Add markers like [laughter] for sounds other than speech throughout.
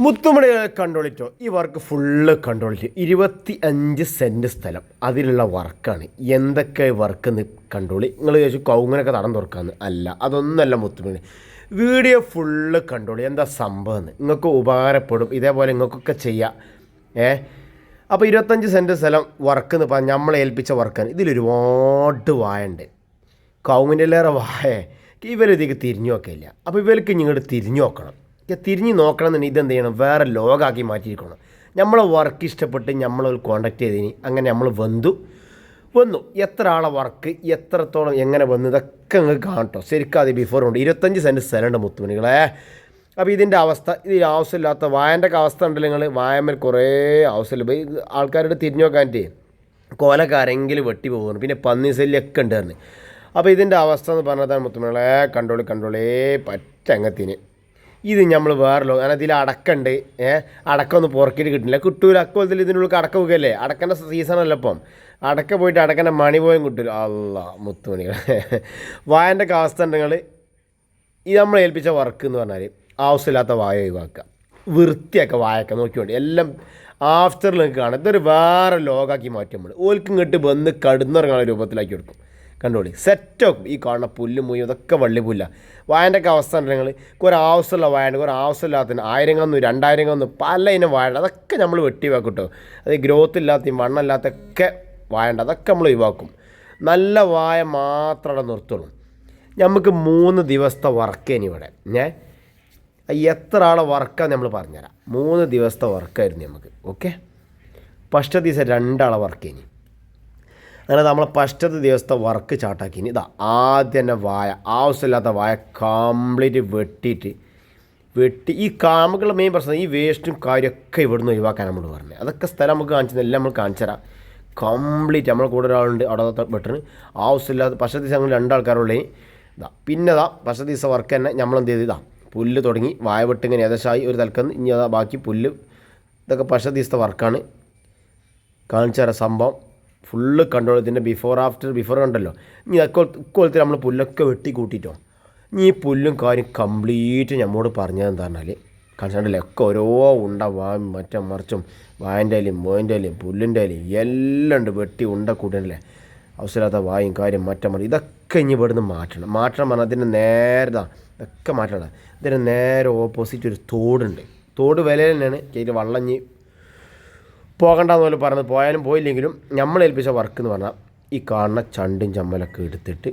മുത്തുമണികളെ കണ്ടോളിറ്റോ ഈ work full കണ്ടോളിറ്റോ ഇരുപത്തി അഞ്ച് സെന്റ് സ്ഥലം. അതിലുള്ള വർക്കാണ്. എന്തൊക്കെ വർക്ക് കണ്ടോളി. നിങ്ങൾ ചോദിച്ചു കൗങ്ങനൊക്കെ തടം തുറക്കാന്ന്. അല്ല അതൊന്നല്ല മുത്തുമണി. വീഡിയോ ഫുള്ള് കണ്ടോളി. എന്താ സംഭവം നിങ്ങൾക്ക് ഉപകാരപ്പെടും. ഇതേപോലെ നിങ്ങൾക്കൊക്കെ ചെയ്യാം. ഏ? അപ്പോൾ ഇരുപത്തഞ്ച് സെന്റ് സ്ഥലം വർക്ക് എന്ന് പറഞ്ഞാൽ നമ്മളെ ഏൽപ്പിച്ച വർക്കാണ് ഇതിലൊരുപാട് വായുണ്ട്. കൗങ്ങിന്റെലേറെ വായ. ഇവരിതേക്ക് തിരിഞ്ഞു നോക്കില്ല. അപ്പോൾ ഇവർക്ക് ഇങ്ങോട്ട് തിരിഞ്ഞു നോക്കണം. തിരിഞ്ഞ് നോക്കണം എന്നുണ്ടെങ്കിൽ ഇതെന്ത് ചെയ്യണം? വേറെ ലോകാക്കി മാറ്റിയിരിക്കണം. നമ്മളെ വർക്ക് ഇഷ്ടപ്പെട്ട് നമ്മളെ കോണ്ടാക്ട് ചെയ്തിനി അങ്ങനെ നമ്മൾ വന്നു. വന്നു. എത്ര ആളെ വർക്ക് എത്രത്തോളം എങ്ങനെ വന്നു ഇതൊക്കെ അങ്ങ് കാണട്ടോ ശരിക്കും അത് ബിഫോർ ഉണ്ട് ഇരുപത്തഞ്ച് സെന്റ് സ്ഥലമുണ്ട് മുത്തുമണികളെ. അപ്പോൾ ഇതിന്റെ അവസ്ഥ ഇത് ആവശ്യമില്ലാത്ത വായന്റെ അവസ്ഥ ഉണ്ടല്ലോ നിങ്ങൾ വായമൽ കുറേ ആവശ്യമില്ല ഇത് ആൾക്കാരോട് തിരിഞ്ഞു നോക്കാനിട്ട് കോലക്കാരെങ്കിലും വെട്ടി പോകുന്നു. പിന്നെ പന്നി ശല്യമൊക്കെ ഉണ്ടായിരുന്നു. അപ്പോൾ ഇതിന്റെ അവസ്ഥ എന്ന് പറഞ്ഞതാണ് മുത്തുമണികളെ കണ്ടോളി കണ്ടോളേ പറ്റങ്ങത്തിന് ഇത് നമ്മൾ വേറെ ലോകം കാരണം ഇതിൽ അടക്കണ്ട്. ഏഹ് അടക്കം പുറക്കിയിട്ട് കിട്ടില്ല. കിട്ടൂല. അക്കോലത്തിൽ ഇതിനുള്ളിൽ അടക്ക വെക്കല്ലേ സീസൺ സീസണല്ല ഇപ്പം. അടക്ക പോയിട്ട് അടക്കേണ്ട മണി പോയും കിട്ടൂല. അല്ല മുത്തുമണികൾ [laughs] വായന്റെ അവസ്ഥ ഉണ്ടെങ്കിൽ ഇത് നമ്മൾ ഏൽപ്പിച്ച വർക്ക് എന്ന് പറഞ്ഞാൽ ആവശ്യമില്ലാത്ത വായ ഒഴിവാക്കുക. വൃത്തിയൊക്കെ വായൊക്കെ നോക്കിക്കൊണ്ട് എല്ലാം ആഫ്റ്ററിൽ നിങ്ങൾക്ക് കാണാം. ഇതൊരു വേറെ ലോകാക്കി മാറ്റും നമ്മൾ ഓൽക്കും ഇങ്ങോട്ട് വന്ന് കടുന്നിറങ്ങുന്ന രൂപത്തിലാക്കി കൊടുക്കും. കണ്ടോളി സെറ്റാക്കും ഈ കാണുന്ന പുല്ലും മുയും ഇതൊക്കെ വള്ളി പുല്ല. വായന്റെ ഒക്കെ അവസ്ഥ ആവശ്യമുള്ള വായുണ്ട് കുറേ ആവശ്യമില്ലാത്തതിന് ആയിരം കന്നു രണ്ടായിരം കന്നു പല ഇനം വായുണ്ട് അതൊക്കെ നമ്മൾ വെട്ടി വെക്കിട്ടോ അത് ഗ്രോത്ത് ഇല്ലാത്തയും വണ്ണല്ലാത്തൊക്കെ വായണ്ട അതൊക്കെ നമ്മൾ ഒഴിവാക്കും. നല്ല വായ മാത്രം അവിടെ നിർത്തുള്ളൂ. നമുക്ക് മൂന്ന് ദിവസത്തെ വർക്കേനി ഇവിടെ. ഞാൻ എത്ര ആളെ വർക്കാന്ന് നമ്മൾ പറഞ്ഞുതരാം. മൂന്ന് ദിവസത്തെ വർക്കായിരുന്നു നമുക്ക് ഓക്കെ ഫസ്റ്റ് ദിവസം രണ്ടാളെ വർക്കേനി അങ്ങനെ നമ്മൾ ഫസ്റ്റത്തെ ദിവസത്തെ വർക്ക് ചാട്ടാക്കി. ഇനി ഇതാ ആദ്യം തന്നെ വായ ആവശ്യമില്ലാത്ത വായ കംപ്ലീറ്റ് വെട്ടിയിട്ട് വെട്ടി ഈ കാമുകളുടെ മെയിൻ പ്രശ്നം ഈ വേസ്റ്റും കാര്യമൊക്കെ ഇവിടുന്ന് ഒഴിവാക്കാൻ നമ്മൾ പറഞ്ഞത് അതൊക്കെ സ്ഥലം നമുക്ക് കാണിച്ചത് എല്ലാം നമ്മൾ കാണിച്ചു തരാം. കംപ്ലീറ്റ് നമ്മളെ കൂടെ ഒരാളുണ്ട് അവിടെ വെട്ടണ്. ആവശ്യമില്ലാത്ത പക്ഷേ ദിവസം ഞങ്ങൾ രണ്ടാൾക്കാരുള്ളേ. ഇതാ പിന്നെ ഇതാ പക്ഷേ ദിവസം വർക്ക് തന്നെ നമ്മൾ എന്ത് ചെയ്ത് ഇതാ പുല്ല് തുടങ്ങി വായ വെട്ട് ഇങ്ങനെ ഏകദേശമായി ഒരു തൽക്കം ഇനി അതാ ബാക്കി പുല്ല് ഇതൊക്കെ പക്ഷേ ദിവസത്തെ വർക്കാണ് കാണിച്ചു തരാം സംഭവം. ഫുള്ള് കണ്ടോ ഇതിന്റെ ബിഫോർ ആഫ്റ്റർ ബിഫോർ കണ്ടല്ലോ. ഇനി ഇക്കൊല്ലത്തിൽ നമ്മൾ പുല്ലൊക്കെ വെട്ടി കൂട്ടിയിട്ടോ ഇനി ഈ പുല്ലും കാര്യം കംപ്ലീറ്റ് നമ്മോട് പറഞ്ഞത് എന്താ പറഞ്ഞാൽ കണ്ടിട്ടുണ്ടല്ലോ ഒക്കെ ഓരോ ഉണ്ട വാ മറ്റേ മറിച്ചും വായന്റെ ഇലയും മോയിന്റെ ഇലയും പുല്ലിന്റെ ഇലയും എല്ലാം ഉണ്ട് വെട്ടി ഉണ്ട കൂട്ടണല്ലേ അവസരമില്ലാത്ത വായും കാര്യം മറ്റേ മറി ഇതൊക്കെ ഇനി ഇവിടുന്ന് മാറ്റണം. മാറ്റണം പറഞ്ഞാൽ അതിന്റെ നേരെ ഇതാ ഇതൊക്കെ മാറ്റണം. ഇതിന് നേരെ ഓപ്പോസിറ്റ് ഒരു തോടുണ്ട്. തോട് വില തന്നെയാണ്. കയറ്റി വള്ളം ഇനി പോകണ്ടെന്ന് പോലെ പറഞ്ഞത് പോയാലും പോയില്ലെങ്കിലും നമ്മൾ ഏൽപ്പിച്ച വർക്ക് എന്ന് പറഞ്ഞാൽ ഈ കാണുന്ന ചണ്ടും ചമ്മലൊക്കെ എടുത്തിട്ട്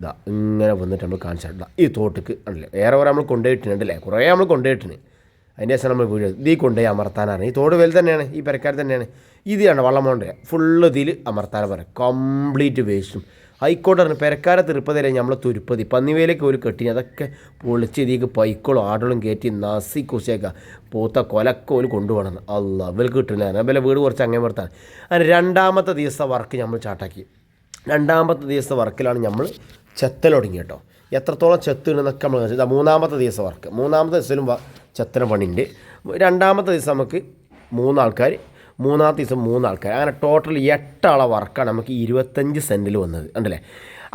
ഇതാ ഇങ്ങനെ വന്നിട്ട് നമ്മൾ കാണിച്ചിട്ടില്ല ഈ തോട്ടിക്ക് ഉണ്ടല്ലേ വേറെ കുറേ നമ്മൾ കൊണ്ടുപോയിട്ടുണ്ടല്ലേ കുറേ നമ്മൾ കൊണ്ടുപോയിട്ടുണ്ട് അതിന്റെ ശേഷം നമ്മൾ വീഴുക ഇതീ കൊണ്ടുപോയി അമർത്താനാണ്. ഈ തോട് വലുത് തന്നെയാണ് ഈ പെരക്കാർ തന്നെയാണ്. ഇത് കണ്ട വള്ളം കൊണ്ടുപോയി ഫുള്ള് ഇതിൽ അമർത്താൻ പറയാം കംപ്ലീറ്റ് വേസ്റ്റും ആയിക്കോട്ടെ പറഞ്ഞു പെരക്കാരെ തിരുപ്പതിയിലെ നമ്മൾ തുരുപ്പതി. പന്നിവേലേക്ക് ഒരു കെട്ടിന് അതൊക്കെ പൊളിച്ച് ഇതിക്ക് പൈക്കളും ആടുകളും കയറ്റി നസി കുശേക്ക പൂത്ത കൊലക്കെ ഒരു കൊണ്ടുപോകണം. അല്ല ഇവർക്ക് കിട്ടില്ല അതുപോലെ വീട് കുറച്ച് അങ്ങനെ വർത്താൻ അതിന് രണ്ടാമത്തെ ദിവസത്തെ വർക്ക് നമ്മൾ ചാട്ടാക്കി. രണ്ടാമത്തെ ദിവസത്തെ വർക്കിലാണ് നമ്മൾ ചെത്തൽ തുടങ്ങി കേട്ടോ. എത്രത്തോളം ചെത്ത് എന്നൊക്കെ നമ്മൾ. മൂന്നാമത്തെ ദിവസം വർക്ക്. മൂന്നാമത്തെ ദിവസത്തിലും ചെത്തന പണിയുണ്ട്. രണ്ടാമത്തെ ദിവസം നമുക്ക് മൂന്നാൾക്കാർ മൂന്നാമത്തെ ദിവസം മൂന്നാൾക്കാർ അങ്ങനെ ടോട്ടൽ എട്ടാളെ വർക്കാണ് നമുക്ക് ഇരുപത്തഞ്ച് സെന്റിൽ വന്നത്. ഉണ്ടല്ലേ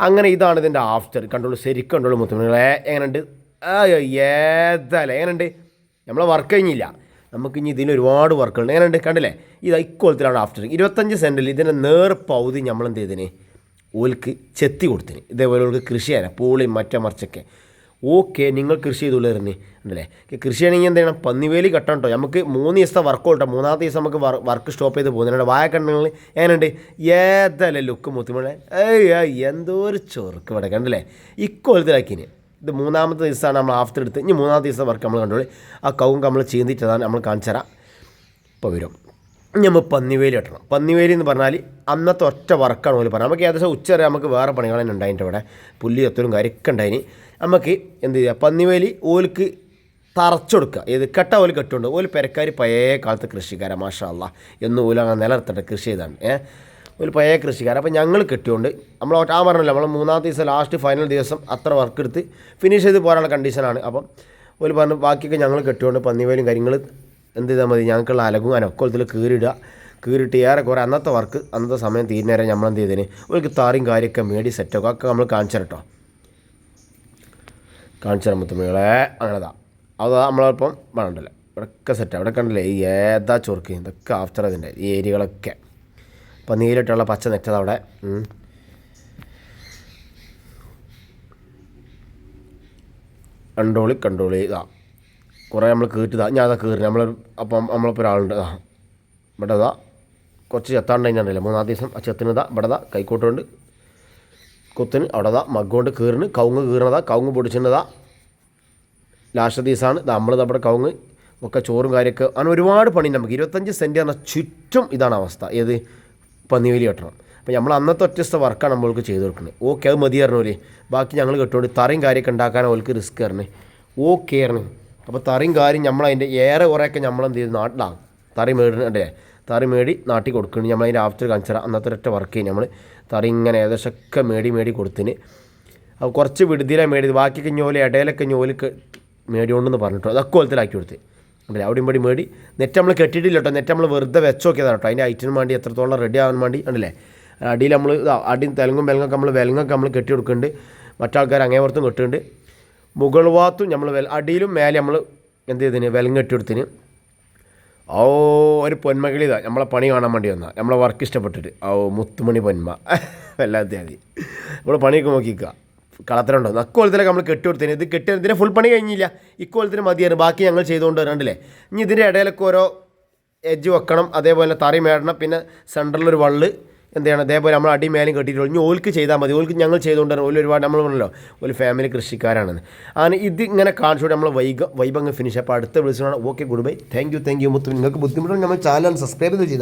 അങ്ങനെ ഇതാണ് ഇതിന്റെ ആഫ്റ്റർ കണ്ടോളൂ ശരിക്കും കണ്ടോളൂ മുത്തുമണികളെ എങ്ങനെയുണ്ട്? ഏതായാലും എങ്ങനെയുണ്ട്? നമ്മളെ വർക്ക് കഴിഞ്ഞില്ല. നമുക്ക് ഇനി ഇതിന് ഒരുപാട് വർക്കുണ്ട് എങ്ങനെയുണ്ട്? കണ്ടില്ലേ? ഇത് ഇക്കോളത്തിലാണ് ആഫ്റ്റർ ഇരുപത്തഞ്ച് സെന്റിൽ ഇതിന്റെ നേർ പൗതി നമ്മൾ എന്ത് ചെയ്തിന് ഓൽക്ക് ചെത്തി കൊടുത്തിന്. ഇതേപോലെ ഓൾക്ക് കൃഷി പൂളിയും പൂളി മറ്റേ മറിച്ചൊക്കെ ഓക്കെ നിങ്ങൾ കൃഷി ചെയ്തുള്ളൂ ഉണ്ടല്ലേ? കൃഷി ആണെങ്കിൽ എന്ത് ചെയ്യണം? പന്നിവേലി കെട്ടണം കേട്ടോ നമുക്ക് മൂന്ന് ദിവസത്തെ വർക്ക് കേട്ടോ മൂന്നാമത്തെ ദിവസം നമുക്ക് വർക്ക് സ്റ്റോപ്പ് ചെയ്ത് പോകുന്നുണ്ട് വായ കണ്ടെങ്കിൽ എങ്ങനെയുണ്ട്? ഏതല്ലേ ലുക്ക് മുത്തുമ്പോഴേ ഏയ് എന്തോ ഒരു ചൊറുക്ക് ഇവിടെ കണ്ടല്ലേ? ഇക്കൊലത്തിലാക്കിന് ഇത് മൂന്നാമത്തെ ദിവസമാണ് നമ്മൾ ആഫ്റ്റർ എടുത്ത്. ഇനി മൂന്നാമത്തെ ദിവസം വർക്ക് നമ്മൾ കണ്ടോളി. ആ കൗം നമ്മൾ ചെയ്തിട്ടതാണ് നമ്മൾ കാണിച്ചു തരാം. ഇപ്പോൾ വരും. നമ്മൾ പന്നിവേലി കെട്ടണം. പന്നിവേലി എന്ന് പറഞ്ഞാൽ അന്നത്തെ ഒറ്റ വർക്കാണ് പോലെ പറഞ്ഞത്. നമുക്ക് ഏകദേശം ഉച്ച വരെ നമുക്ക് വേറെ പണികൾ തന്നെ ഉണ്ടായിട്ട് ഇവിടെ. പുല്ലി എത്തലും കാര്യമൊക്കെ ഉണ്ടായിന്. നമുക്ക് എന്ത് ചെയ്യുക പന്നിവേലി ഓൽക്ക് തറച്ചൊടുക്കുക ഏത് കെട്ട ഓൽ കെട്ടുണ്ട് ഓൽ പെരക്കാർ പഴയ കാലത്ത് കൃഷിക്കാരാണ് മാഷാ അല്ല. എന്ന് ഓല അങ്ങനെ കൃഷി ചെയ്താണ്. ഏഹ് ഒരു പഴയ കൃഷിക്കാരൻ അപ്പോൾ ഞങ്ങൾ കെട്ടിയോണ്ട് നമ്മൾ ആ പറഞ്ഞല്ലോ നമ്മൾ മൂന്നാമത്തെ ദിവസം ലാസ്റ്റ് ഫൈനൽ ദിവസം അത്ര വർക്ക് എടുത്ത് ഫിനിഷ് ചെയ്ത് പോകാനുള്ള കണ്ടീഷനാണ് അപ്പം ഒരു പറഞ്ഞു ബാക്കിയൊക്കെ ഞങ്ങൾ കെട്ടിയോണ്ട് പന്നിവേലും കാര്യങ്ങൾ എന്ത് ചെയ്താൽ മതി? ഞങ്ങൾക്കുള്ള അലകും അനക്കൊലത്തിൽ കീറിടുക കീറിട്ട് ഏറെ കുറേ അന്നത്തെ വർക്ക് അന്നത്തെ സമയം തീരുന്നേരം നമ്മൾ എന്ത് ചെയ്തതിന് ഒരു താറിയും കാര്യമൊക്കെ മേടി സെറ്റൊക്കെ ഒക്കെ നമ്മൾ കാണിച്ചു തരട്ടോ കാണിച്ചു തരാൻ മേളെ അങ്ങനെതാ അത് നമ്മളിപ്പം വേണ്ടല്ല ഇവിടെയൊക്കെ സെറ്റ് അവിടെ കണ്ടില്ലേ? ഈ ഏതാ ചൊറുക്ക്? ഇതൊക്കെ ആഫ്റ്റർ അതിന്റെ ഈ ഏരിയകളൊക്കെ. അപ്പോൾ നീലിട്ടുള്ള പച്ച നെറ്റത് അവിടെ. കണ്ടോളി കണ്ടോളി. ഇതാ. കുറേ നമ്മൾ കീറ്റിതാ ഞാൻ അതാ കീറി നമ്മൾ അപ്പം നമ്മളിപ്പോൾ ഒരാളുണ്ട്. ഇതാ. ഇവിടെ ഇതാ കുറച്ച് ചെത്താണ്ട് കഴിഞ്ഞാൽ മൂന്നാം ദിവസം ആ ചെത്തിനതാ ഇവിടെ ഇതാ കൈക്കോട്ടുണ്ട് കുത്തിന് അവിടെ ഇതാ മഗ്ഗോണ്ട് കീറിന് കവുങ്ങ് കീറണതാ കവുങ്ങ് പൊടിച്ചിട്ടതാ ലാസ്റ്റ് ദിവസമാണ് നമ്മൾ നമ്മുടെ കവുങ്ങ് ഒക്കെ ചോറും കാര്യമൊക്കെ അങ്ങനെ ഒരുപാട് പണി നമുക്ക്. ഇരുപത്തഞ്ച് സെന്റ് പറഞ്ഞാൽ ചുറ്റും ഇതാണ് അവസ്ഥ. ഏത്? പന്നിവേലി കെട്ടണം. അപ്പോൾ നമ്മൾ അന്നത്തെ ഒറ്റസ്ഥ വർക്കാണ് നമ്മൾക്ക് ചെയ്ത് കൊടുക്കുന്നത്. ഓക്കെ അത് മതി പറഞ്ഞോലേ ബാക്കി ഞങ്ങൾ കെട്ടുകൊണ്ട് തറയും കാര്യമൊക്കെ ഉണ്ടാക്കാൻ അവർക്ക് റിസ്ക് ആയിരുന്നു ഓക്കെ ആയിരുന്നു അപ്പോൾ തറയും കാര്യം നമ്മളതിന്റെ ഏറെ കുറേയൊക്കെ നമ്മളെന്ത് ചെയ്തു നാട്ടിലാണ് തറി മേടിനേ തറി മേടി നാട്ടിൽ കൊടുക്കണം നമ്മളതിന്റെ ആഫ്റ്റർ കാണിച്ചാൽ അന്നത്തെ ഒറ്റ വർക്ക് ചെയ്യും നമ്മൾ തറി ഇങ്ങനെ ഏകദേശമൊക്കെ മേടി മേടി കൊടുത്തിന്. അത് കുറച്ച് വിടുതിയിലാണ് മേടിയത്. ബാക്കിയൊക്കെ ഞോൽ ഇടയിലൊക്കെ ഞോലിക്ക് മേടിയോണ്ടെന്ന് പറഞ്ഞിട്ടോ. അതൊക്കെ കൊലത്തിലാക്കി കൊടുത്ത്. അല്ലേ അവിടെയും പടി മേടി. നെറ്റ് നമ്മൾ കെട്ടിയിട്ടില്ല കേട്ടോ നെറ്റ് നമ്മൾ വെറുതെ വെച്ച് നോക്കിയതാണ് കേട്ടോ അതിന്റെ ഐറ്റിന് വേണ്ടി എത്രത്തോളം റെഡി ആവാൻ വേണ്ടി ഉണ്ടല്ലേ അടിയിൽ നമ്മൾ അടി തെലുങ്കും വെലങ്ങൊക്കെ നമ്മൾ വെലങ്ങൊക്കെ നമ്മൾ കെട്ടി കൊടുക്കുന്നുണ്ട്. മറ്റാൾക്കാർ അങ്ങേ പുറത്തും കെട്ടുന്നുണ്ട്. മുകൾ ഭാഗത്തും നമ്മൾ അടിയിലും മേലെ നമ്മൾ എന്ത് ചെയ്തതിന് വെലങ്ങ് കെട്ടി കൊടുത്തിന്. ഓ ഒരു പൊന്മകളി നമ്മളെ പണി കാണാൻ വേണ്ടി വന്നാൽ നമ്മളെ വർക്ക് ഇഷ്ടപ്പെട്ടിട്ട്. ഓ മുത്തുമണി പൊന്മ. [laughs] വല്ലാത്ത മതി നമ്മൾ പണിയൊക്കെ നോക്കിക്കുക കളത്തിലുണ്ടോ അക്കോലത്തിലൊക്കെ നമ്മൾ കെട്ടി കൊടുത്തേനെ. ഇത് കെട്ടി ഇതിന് ഫുൾ പണി കഴിഞ്ഞില്ല. ഇക്കോലത്തിന് മതിയാണ് ബാക്കി ഞങ്ങൾ ചെയ്തുകൊണ്ട് വരണ്ടല്ലേ? ഇനി ഇതിന്റെ ഇടയിലൊക്കെ ഓരോ എഡ്ജ് വെക്കണം. അതേപോലെ തറി മേടണം. പിന്നെ സെന്ററിലൊരു വള്ള്. എന്ത് ചെയ്യണം അതേപോലെ നമ്മൾ അടി മേലും കെട്ടിയിട്ടുള്ളൂ. ഇനി ഓൽക്ക് ചെയ്താൽ മതി. ഓൽക്ക് ഞങ്ങൾ ചെയ്തുകൊണ്ട് വരണം ഓൽ ഒരുപാട് നമ്മൾ പറഞ്ഞല്ലോ ഒരു ഫാമിലി കൃഷിക്കാരാണെന്ന്. അങ്ങനെ ഇത് ഇങ്ങനെ കാണിച്ചുകൊണ്ട് നമ്മൾ വൈബ് അങ്ങ് ഫിനിഷ് അപ്പോൾ അടുത്ത വിളിച്ചാണ് okay good bye thank you thank you മുത്തു നിങ്ങൾക്ക് ബുദ്ധിമുട്ടുണ്ടെങ്കിൽ നമ്മൾ ചാനൽ സബ്സ്ക്രൈബ് ചെയ്ത് ചെയ്താൽ